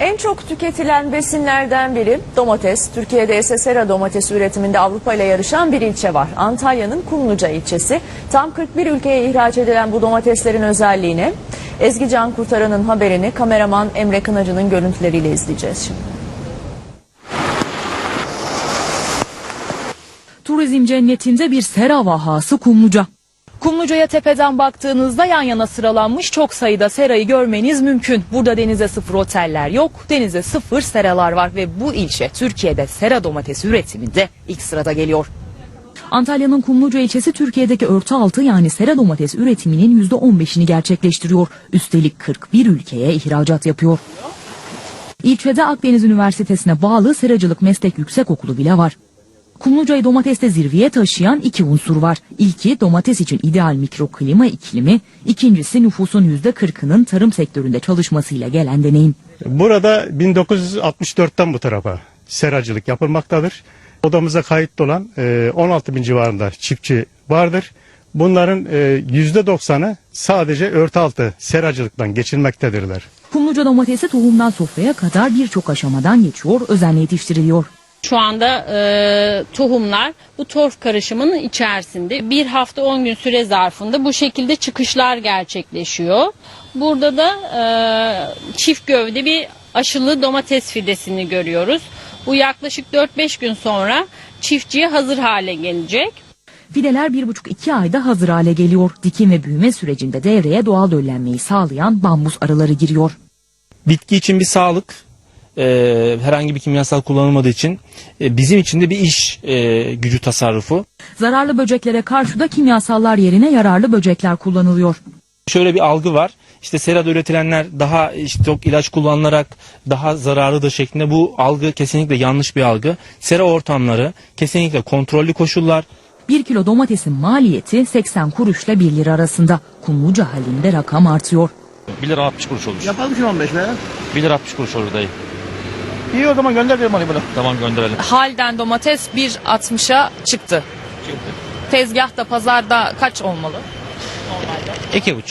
En çok tüketilen besinlerden biri domates. Türkiye'de ise sera domatesi üretiminde Avrupa ile yarışan bir ilçe var. Antalya'nın Kumluca ilçesi. Tam 41 ülkeye ihraç edilen bu domateslerin özelliğini Ezgi Can Kurtaran'ın haberini kameraman Emre Kınacı'nın görüntüleriyle izleyeceğiz şimdi. Turizm cennetinde bir sera vahası Kumluca. Kumluca'ya tepeden baktığınızda yan yana sıralanmış çok sayıda serayı görmeniz mümkün. Burada denize sıfır oteller yok, denize sıfır seralar var ve bu ilçe Türkiye'de sera domatesi üretiminde ilk sırada geliyor. Antalya'nın Kumluca ilçesi Türkiye'deki örtü altı yani sera domates üretiminin %15'ini gerçekleştiriyor. Üstelik 41 ülkeye ihracat yapıyor. İlçede Akdeniz Üniversitesi'ne bağlı Seracılık Meslek Yüksekokulu bile var. Kumluca'yı domateste zirveye taşıyan iki unsur var. İlki domates için ideal mikroklima iklimi, ikincisi nüfusun %40'ının tarım sektöründe çalışmasıyla gelen deneyim. Burada 1964'ten bu tarafa seracılık yapılmaktadır. Odamıza kayıtlı olan e, 16 bin civarında çiftçi vardır. Bunların e, %90'ı sadece örtü altı seracılıktan geçilmektedirler. Kumluca domatesi tohumdan sofraya kadar birçok aşamadan geçiyor, özenle yetiştiriliyor. Şu anda e, tohumlar bu torf karışımının içerisinde bir hafta 10 gün süre zarfında bu şekilde çıkışlar gerçekleşiyor. Burada da e, çift gövde bir aşılı domates fidesini görüyoruz. Bu yaklaşık 4-5 gün sonra çiftçiye hazır hale gelecek. Fideler bir buçuk iki ayda hazır hale geliyor. Dikim ve büyüme sürecinde devreye doğal döllenmeyi sağlayan bambus arıları giriyor. bitki için bir sağlık, e, herhangi bir kimyasal kullanılmadığı için e, bizim için de bir iş e, gücü tasarrufu. Zararlı böceklere karşı da kimyasallar yerine yararlı böcekler kullanılıyor. Şöyle bir algı var. İşte serada üretilenler daha işte çok ilaç kullanılarak daha zararlıdır şeklinde bu algı kesinlikle yanlış bir algı. Sera ortamları kesinlikle kontrollü koşullar. 1 kilo domatesin maliyeti 80 kuruşla 1 lira arasında. Kumluca halinde rakam artıyor. 1 lira 60 kuruş olmuş. Yapalım şunu 15 be. 1 lira 60 kuruş olur dayı. İyi o zaman gönder dedim hani bunu. Tamam gönderelim. Halden domates 1.60'a çıktı. Tezgahta pazarda kaç olmalı? 2,5.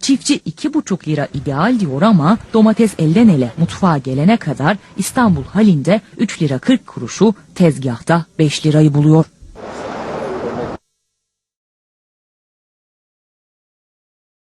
Çiftçi 2,5 lira ideal diyor ama domates elden ele mutfağa gelene kadar İstanbul halinde 3 lira 40 kuruşu tezgahta 5 lirayı buluyor.